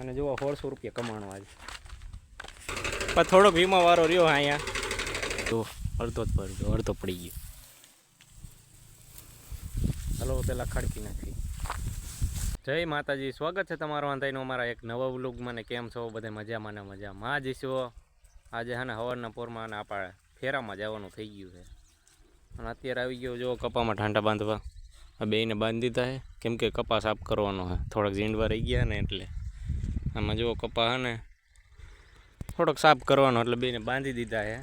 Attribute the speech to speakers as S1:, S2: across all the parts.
S1: અને જુઓ સોળસો રૂપિયા કમાણો આજે. પણ થોડોક વીમા વાળો રહ્યો અહીંયા. તો અડધો જ પડી ગયો અડધો પડી ગયો. હલો પેલા ખડકી નાખી જય માતાજી સ્વાગત છે તમારો અંધાઈનો અમારા એક નવા વ્લોગમાં ને કેમ છો? બધે મજામાં ને મજામાં. જીશો આજે હા ને હવારના પોરમાં અને આપણે ફેરામાં જવાનું થઈ ગયું છે. અને અત્યારે આવી ગયો જો કપામાં ઠાંડા બાંધવા. આ બેને બાંધી દીધા છે. કેમ કે કપા સાફ કરવાનો છે. થોડાક ઝીંડવા રહી ગયા ને એટલે. આમાં જુઓ કપા હે થોડોક સાફ કરવાનો, એટલે બેને બાંધી દીધા છે.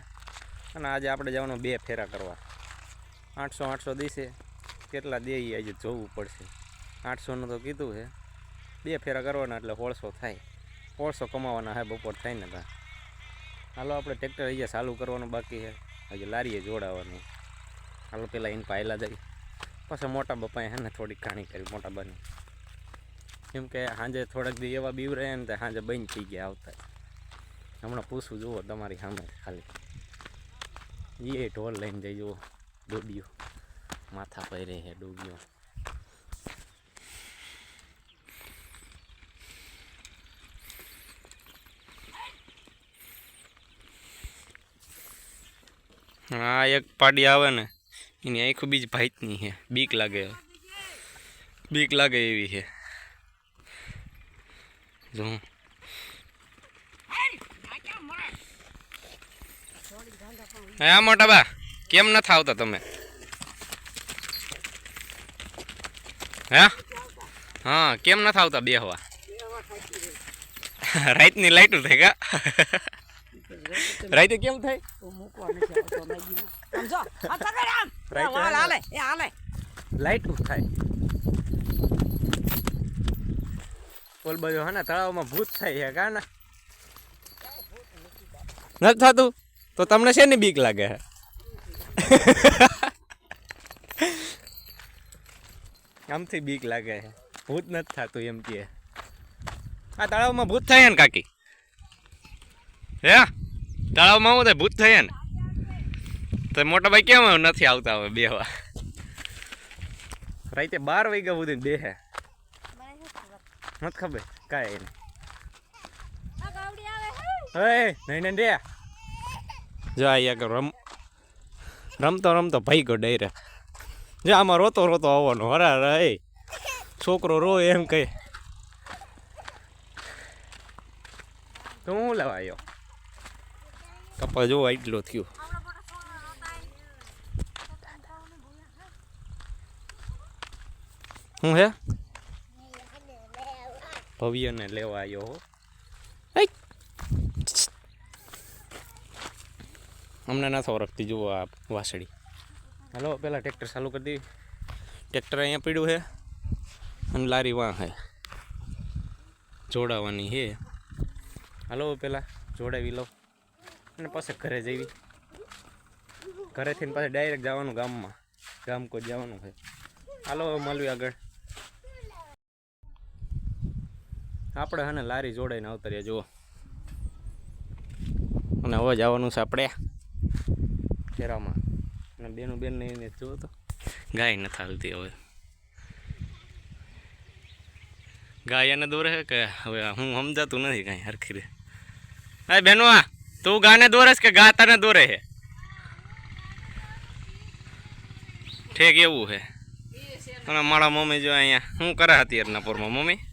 S1: અને આજે આપણે જવાનું બે ફેરા કરવા. આઠસો આઠસો દિવસે કેટલા દે ઈ આજે જોવું પડશે. આઠસોનું તો કીધું છે. બે ફેરા કરવાના એટલે હોળસો થાય. હોળસો કમાવાના હે, બપોર થાય ને ત્યાં હાલો, આપણે ટ્રેક્ટર અહીંયા ચાલુ કરવાનું બાકી છે. હજી લારીએ જોડાવાની. હાલો, પેલા એને પાયલા જાય પછી મોટા બપાએ હે ને થોડીક ઘાણી કરી, મોટા બની. કેમ કે સાંજે થોડાક દી એવા બીવ રહે ને તે સાંજે બંધ થઈ ગયા આવતા. હમણાં પૂછવું જુઓ તમારી સામે ખાલી એ ઢોલ લઈને જઈ જુઓ ડોબિયો માથા પહેરે છે ડૂબ્યો હા, એક પાડી આવે ને, એની આંખો બીજ ભાઈતની છે. બીક લાગે. બીક લાગે એવી છે. જો હા મોટા બા કેમ નથી આવતા તમે હે હા કેમ નથી આવતા બે હવા રાઈતની લાઈટું થાય કા રાતે કેમ થાય લાઈટ થાય ઓલ બાજુ હા ને તળાવમાં ભૂત થાય છે કા ના નથી થતું? તો તમને શેની બીક લાગે છે? આમથી બીક લાગે છે. ભૂત નથી થતું એમ કે આ તળાવમાં ભૂત થાય ને કાકી? હે? તળાવમાં હું થાય? ભૂત થાય ને? તો મોટા ભાઈ કેમ નથી આવતા હવે બેવા રાતે બાર વાગ્યા સુધી બે હે નથી ખબર કાંઈ હે. નહીં નહીં રે. જો એક રમ રમતો રમતો ભાઈ ગયો ડાયરેક્ટ જો આમાં રોતો રોતો આવવાનો હરા રે છોકરો રો એમ કહે. તો હું લેવા આવ્યો કપા જો એટલો થયો. હું હે? ભવ્યને લેવા આવ્યો હો. અમને નથી ઓળખતી જુઓ આ વાસળી હાલો પેલા ટ્રેક્ટર ચાલુ કરી દઈએ ટ્રેક્ટર અહીંયા પીડ્યું છે અને લારી વાં છે જોડાવાની છે હાલો પેલા જોડાવી લો અને પછી ઘરે જઈવી ઘરેથી પાછું ડાયરેક્ટ જવાનું ગામમાં ગામ કોઈ જવાનું છે હાલો હવે મળવી આગળ આપણે હને લારી જોડાઈને અવતરીએ જુઓ. અને હવે જવાનું છે આપણે ફેરામાં અને બેનું બેન એને જુઓ તો. ગાય નથી હાલતી હવે. ગાય એને દોરે કે હવે હું સમજાતું નથી કાંઈ હરખી રે હા બેનો તું ગાને દોરેશ કે ગા તને દોરે છે? ઠેક એવું છે. અને મારા મમ્મી જો અહીંયા શું કરે અત્યારના પોરમાં, મમ્મી?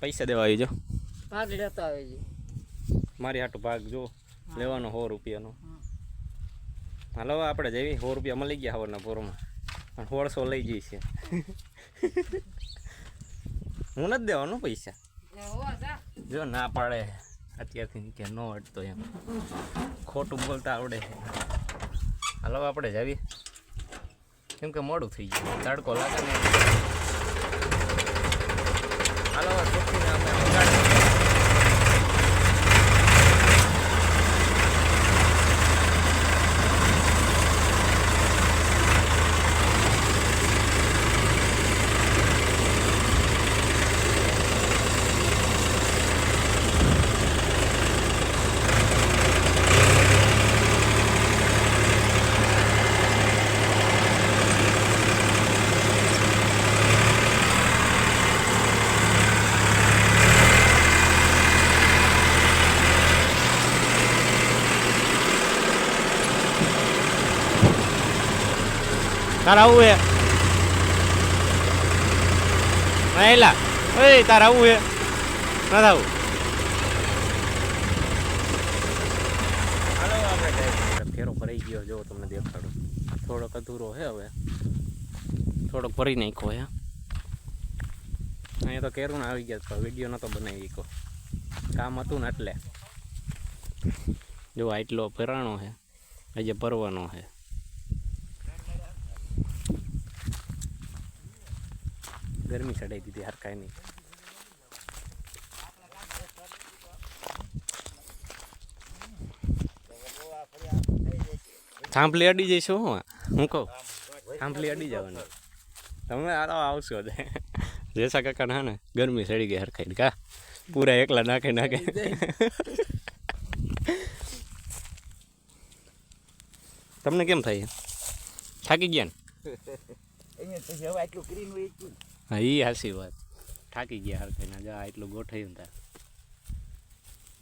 S1: પૈસા દેવા આવી જો.
S2: ભાગ લેતા આવી
S1: મારી હાટું ભાગ જો લેવાનો સો રૂપિયાનો. હાલો આપણે જઈએ સો રૂપિયા મળી ગયા હવારના પોરમાં પણ સોળસો લઈ જઈ છે. હું નથી દેવાનો પૈસા. જો. ના પાડે. અત્યારથી કે ન અટતો એમ. ખોટું બોલતા આવડે હાલો આપણે જાવી. કેમ કે મોડું થઈ ગયું. તડકો લાગે ને. Oh, I'm looking on that one. તારા આવું હે. એલા એ તારા આવું હે. ના આપણે ફેરો ભરાઈ ગયો. જો, તમને દેખાડું. થોડોક અધૂરો હે હવે. થોડોક ભરી નાખ્યો હે. અહીંયા તો કેરું આવી ગયા તો વીડિયો નતો બનાવી શકો કામ હતું ને એટલે. જો, આટલો ભરાણો છે આજે ભરવાનો છે ગરમી ચડાઈ દીધી હરકાય નહીં. થાંભલી અડી જઈશું હું? હું કહું? થાંભલી અડી જવાનું. તમે આરામ આવશો જ. જેસા કાકા ના ને, ગરમી સડી ગઈ હરખાઈ કા? પૂરા એકલા નાખે નાખે. તમને કેમ થાય? થાકી ગયા ને? હા એ હાસી વાત. થાકી ગયા હરખાઈ ના જા એટલું ગોઠવ્યું તાર.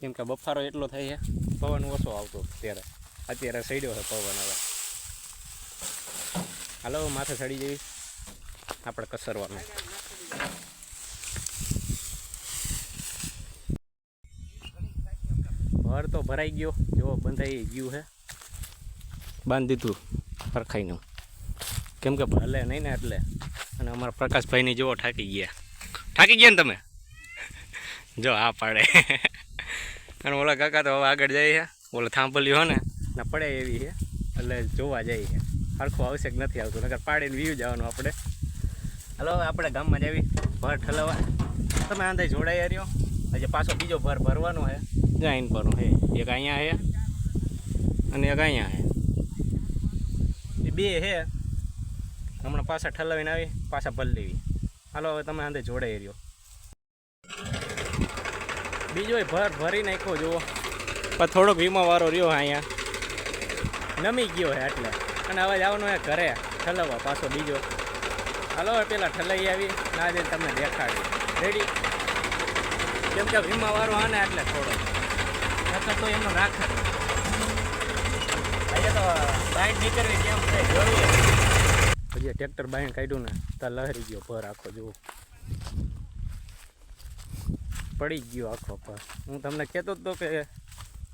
S1: કેમ કે બફારો એટલો થાય છે પવન ઓછો આવતો ત્યારે અત્યારે સડ્યો છે પવન હવે. હાલો, માથે ચડી જઈશ. આપણે કસરવાનું. ભર તો ભરાઈ ગયો. જો, બંધાઈ ગયું છે બાંધી દીધું. હરખાઈનું કેમ કે ભલે નહીં ને એટલે. અને અમારા પ્રકાશભાઈની જુઓ, થાકી ગયા. થાકી ગયા ને તમે? જો આ પાડે. અને ઓલા કાકા તો હવે આગળ જાય છે. ઓલા થાંભલ્યું હોય ને ને પડે એવી છે. એટલે જોવા જાય છે. સરખું આવશે નથી આવતું. નગર પાડીને વ્યૂ જવાનું આપણે. હલો આપણે ગામમાં જાવી ભર ઠલવા. તમે આંધે જોડાઈ રહ્યો. હજી પાછો બીજો ભર ભરવાનો છે. જાઈન ભરો. હે, એક અહીંયા છે. અને એક અહીંયા છે. બે છે. હમણાં પાછા ઠલાવીને આવી, પાછા ભરી લેવી હાલો, હવે તમે આંધે જોડાઈ રહ્યો. બીજો ભર ભરી નાખ્યો, જુઓ. પણ થોડોક વીમા વાળો રહ્યો અહીંયા. નમી ગયો હે એટલે. અને હવે જવાનું હે ઘરે, ઠલવવા પાછો બીજો. હાલો, હવે પેલા ઠલાઈ આવી, ના જઈને તમને દેખાડી. રેડી કેમ કે વીમા વાળો આને એટલે થોડો. નકર તો એમનો રાખે. અહીંયા તો બાઇટ નીકળવી કેમ છે જોઈએ હજી ટ્રેક્ટર બાયણ કાઢ્યું ને ત્યાં લહેરી ગયો ભર આખો જુઓ. પડી ગયો આખો પર હું તમને કહેતો જ તો કે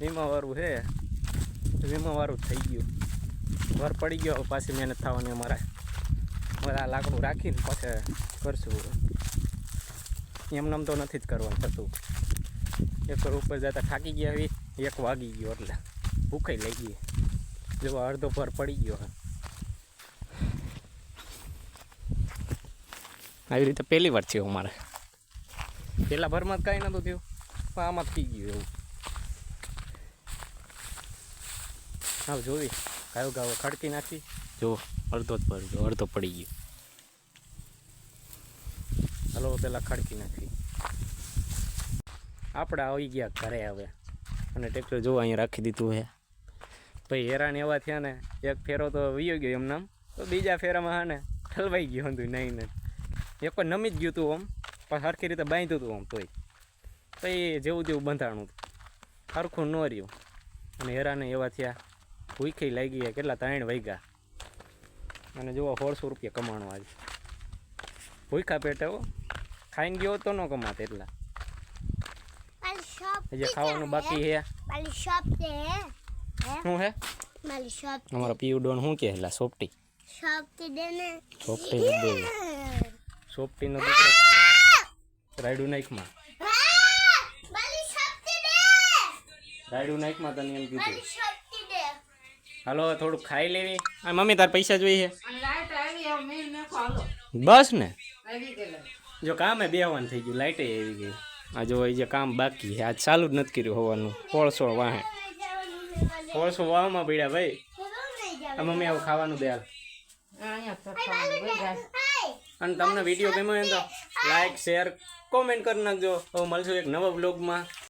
S1: વીમાવાળું છે વીમાવાળું થઈ ગયું. ઘર પડી ગયો પાછી મહેનત થવાની અમારે બધા લાકડું રાખીને પછી કરશું. એમનામ તો નથી જ કરવાનું થતું. એક ઉપર જતા થાકી ગયા એક વાગી ગયો એટલે ભૂખાઈ લઈ ગઈ જો અડધો પર પડી ગયો. આવી રીતે પહેલી વાર થયું અમારે. પહેલા ભરમાં જ કાંઈ નહોતું થયું. પણ આમાં થઈ ગયું એવું. હા જોવી. ગાયો ગાયો ખડકી નાખી. જો અડધો જ ભર અડધો પડી ગયો. હલો પેલા ખડકી નાખી. આપણે આવી ગયા ઘરે હવે. અને ટ્રેક્ટર જો અહીંયા રાખી દીધું હે ભાઈ હેરાન એવા થયા ને એક ફેરો તો વીયો ગયો એમ નામ. તો બીજા ફેરામાં હા ને ઠલવાઈ ગયો હતું નહીં ને એક વાર નમી જ ગયું હતું આમ પણ સરખી રીતે બાંધ્યું હતું આમ તોય. તો એ જેવું તેવું બંધાણું હતું. સરખું ન રહ્યું. અને હેરાને એવા થયા. ભૂખી લાગી ગયા કેટલા ત્રણ વાગ્યા. અને જુઓ સોળસો રૂપિયા કમાણો આજે. ભૂખા પેટે હો. ખાઈને ગયો તો ન કમાત એટલા. જે ખાવાનું બાકી
S3: હે.
S1: શું હે? અમારા પીયુ ડોન શું કે એટલે સોપટી.
S3: શોપ દે ને
S1: સોપટી દેવી સોપટીનો દીકરો. રાયડું
S3: મારી રાયડુ થી દે!
S1: રાયડું નાખમાં તને એમ કીધું. હાલો હવે થોડુંક ખાઈ લેવી. આ મમ્મી તાર પૈસા જોઈએ
S4: લાઈટ આવી હવે મેલ નાખો. હાલો.
S1: બસ ને? જો કામે બેહવાનું થઈ ગયું લાઇટે આવી ગઈ. આ જો એ જે કામ બાકી છે આજ ચાલુ જ નથી કર્યું હોવાનું. કોળસો વાહે. કોળસો વાહમાં પીડ્યા ભાઈ. આ મમ્મી આવું ખાવાનું દે હાલ
S4: અહીંયા સફાઈ વહી જાય
S1: અને તમને વીડિયો ગમ્યો હોય તો લાઈક શેર કોમેન્ટ કરી નાખજો. હવે મળશું એક નવા બ્લોગમાં